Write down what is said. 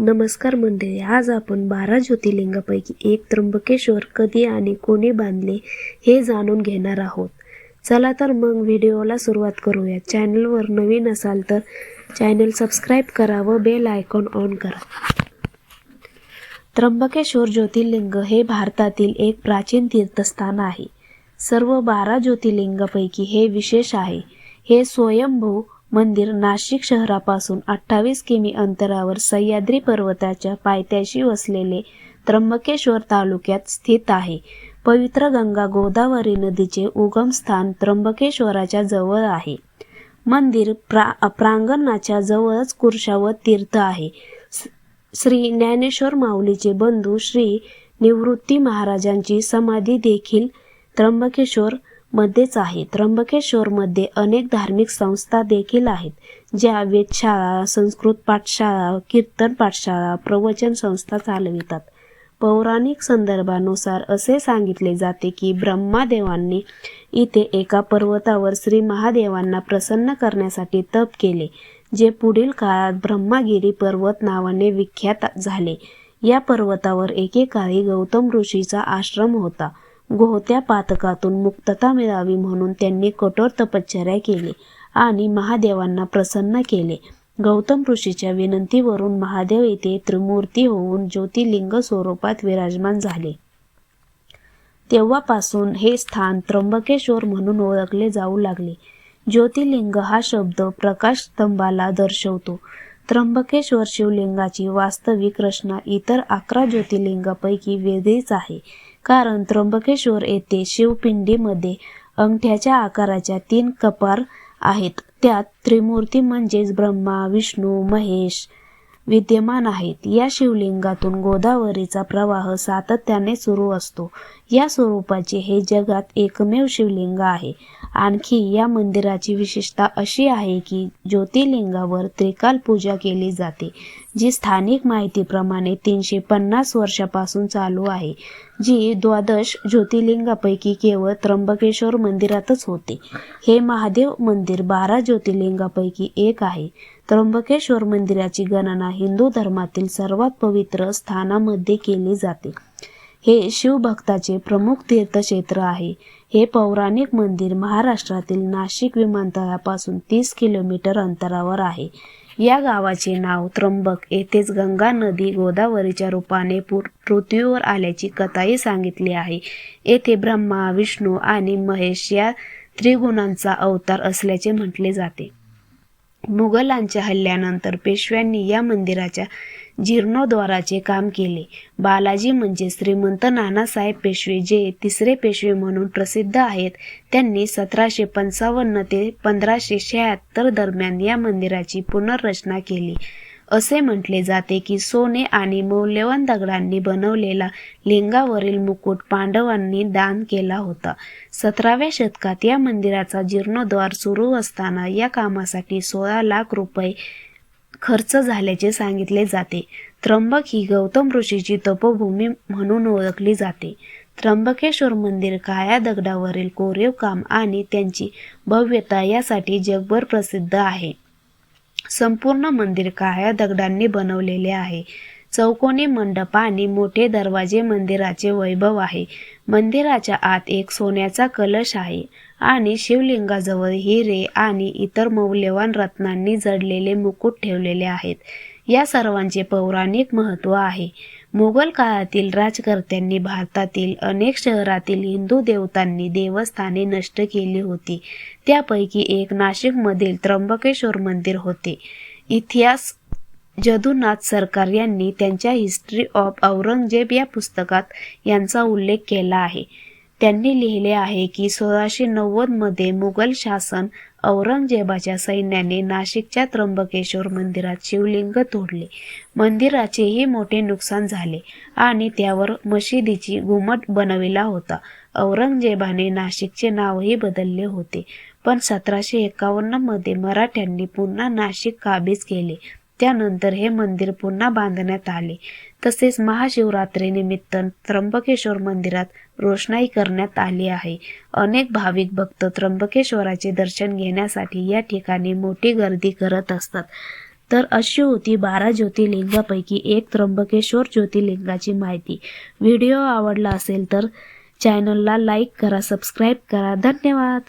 नमस्कार मंडळी आज आपण बारा ज्योतिर्लिंगापैकी एक त्र्यंबकेश्वर कधी आणि कोणी बांधले हे जाणून घेणार आहोत. चला तर मग व्हिडिओला सुरुवात करूया. चॅनलवर नवीन असाल तर चॅनल सबस्क्राईब करा व बेल आयकॉन ऑन करा. त्र्यंबकेश्वर ज्योतिर्लिंग हे भारतातील एक प्राचीन तीर्थस्थान आहे. सर्व बारा ज्योतिर्लिंगापैकी हे विशेष आहे. हे स्वयंभू मंदिर नाशिक शहरापासून अठ्ठावीस किमी अंतरावर सह्याद्री पर्वताच्या पायथ्याशी वसलेले त्र्यंबकेश्वर तालुक्यात स्थित आहे. पवित्र गंगा गोदावरी नदीचे उगमस्थान त्र्यंबकेश्वराच्या जवळ आहे. मंदिर प्रा प्रांगणाच्या जवळच कुर्शावत तीर्थ आहे. श्री ज्ञानेश्वर माऊलीचे बंधू श्री निवृत्ती महाराजांची समाधी देखील त्र्यंबकेश्वर मध्येच आहे त्र्यंबकेश्वरमध्ये अनेक धार्मिक संस्था देखील आहेत ज्या वेधशाळा संस्कृत पाठशाळा कीर्तन पाठशाळा प्रवचन संस्था चालवितात. पौराणिक संदर्भानुसार असे सांगितले जाते की ब्रह्मादेवांनी इथे एका पर्वतावर श्री महादेवांना प्रसन्न करण्यासाठी तप केले जे पुढील काळात ब्रह्मागिरी पर्वत नावाने विख्यात झाले. या पर्वतावर एकेकाळी गौतम ऋषीचा आश्रम होता. गोहत्या पातकातून मुक्तता मिळावी म्हणून त्यांनी कठोर तपश्चर्या केली आणि महादेवांना प्रसन्न केले. गौतम ऋषीच्या विनंतीवरून महादेव येथे त्रिमूर्ती होऊन ज्योतिर्लिंग स्वरूपात विराजमान झाले. तेव्हापासून हे स्थान त्र्यंबकेश्वर म्हणून ओळखले जाऊ लागले. ज्योतिर्लिंग हा शब्द प्रकाश स्तंभाला दर्शवतो. त्र्यंबकेश्वर शिवलिंगाची वास्तविक रचना इतर अकरा ज्योतिर्लिंगापैकी वेगळीच आहे. कारण त्र्यंबकेश्वर येथे शिवपिंडीमध्ये अंगठ्याच्या आकाराच्या तीन कपार आहेत. त्यात त्रिमूर्ती म्हणजेच ब्रह्मा विष्णू महेश विद्यमान आहेत. या शिवलिंगातून गोदावरीचा प्रवाह सातत्याने सुरू असतो. या स्वरूपाचे हे जगात एकमेव शिवलिंग आहे. आणखी या मंदिराची विशेषता अशी आहे की ज्योतिर्लिंगावर त्रिकाल पूजा केली जाते जी स्थानिक माहितीप्रमाणे तीनशे पन्नास वर्षापासून चालू आहे जी द्वादश ज्योतिर्लिंगापैकी केवळ त्र्यंबकेश्वर मंदिरातच होते. हे महादेव मंदिर बारा ज्योतिर्लिंगापैकी एक आहे. त्र्यंबकेश्वर मंदिराची गणना हिंदू धर्मातील सर्वात पवित्र स्थानामध्ये केली जाते. हे शिवभक्ताचे प्रमुख तीर्थक्षेत्र आहे. हे पौराणिक मंदिर महाराष्ट्रातील नाशिक विमानतळापासून तीस किलोमीटर अंतरावर आहे. या गावाचे नाव त्र्यंबक. येथेच गंगा नदी गोदावरीच्या रूपाने पृथ्वीवर आल्याची कथाही सांगितली आहे. येथे ब्रह्मा विष्णू आणि महेश या त्रिगुणांचा अवतार असल्याचे म्हटले जाते. मुघलांच्या हल्ल्यानंतर पेशव्यांनी या मंदिराच्या जीर्णोद्वाराचे काम केले. बालाजी म्हणजे श्रीमंत नानासाहेब पेशवे जे तिसरे पेशवे म्हणून प्रसिद्ध आहेत. त्यांनी सतराशे पंचावन्न ते पंधराशे शहात्तर दरम्यान या मंदिराची पुनर्रचना केली. असे म्हटले जाते की सोने आणि मौल्यवान दगडांनी बनवलेला लिंगावरील मुकुट पांडवांनी दान केला होता. सतराव्या शतकात या मंदिराचा जीर्णोद्वार सुरू असताना या कामासाठी सोळा लाख रुपये खर्च झाल्याचे सांगितले जाते. त्र्यंबक ही गौतम ऋषीची तपोभूमी म्हणून ओळखली जाते. त्र्यंबकेश्वर मंदिर काळ्या दगडावरील कोरीव काम आणि त्यांची भव्यता यासाठी जगभर प्रसिद्ध आहे. संपूर्ण मंदिर काळ्या दगडांनी बनवलेले आहे. चौकोनी मंडप आणि मोठे दरवाजे मंदिराचे वैभव आहे. मंदिराच्या आत एक सोन्याचा कलश आहे आणि शिवलिंगाजवळ हिरे आणि इतर मौल्यवान रत्नांनी जडलेले मुकुट ठेवलेले आहेत. या सर्वांचे पौराणिक महत्त्व आहे. मुघल काळातील राजकर्त्यांनी भारतातील अनेक शहरातील हिंदू देवतांनी देवस्थाने नष्ट केली होती. त्यापैकी एक नाशिकमधील त्र्यंबकेश्वर मंदिर होते. इतिहास जदुनाथ सरकार यांनी त्यांच्या हिस्ट्री ऑफ औरंगजेब या पुस्तकात यांचा उल्लेख केला आहे. त्यांनी लिहिले आहे की सोळाशे नव्वदमध्ये मुघल शासन औरंगजेबाच्या सैन्याने नाशिकच्या त्र्यंबकेश्वर मंदिरात शिवलिंग तोडले. मंदिराचेही मोठे नुकसान झाले आणि त्यावर मशिदीची घुमट बनविला होता. औरंगजेबाने नाशिकचे नावही बदलले होते. पण सतराशे एकावन्नमध्ये मराठ्यांनी पुन्हा नाशिक काबीज केले. त्यानंतर हे मंदिर पुन्हा बांधण्यात आले. तसेच महाशिवरात्रीनिमित्त त्र्यंबकेश्वर मंदिरात रोषणाई करण्यात आली आहे. अनेक भाविक भक्त त्र्यंबकेश्वराचे दर्शन घेण्यासाठी या ठिकाणी मोठी गर्दी करत असतात. तर अशी होती बारा ज्योतिर्लिंगापैकी एक त्र्यंबकेश्वर ज्योतिर्लिंगाची माहिती. व्हिडिओ आवडला असेल तर चॅनलला लाईक करा सबस्क्राईब करा. धन्यवाद!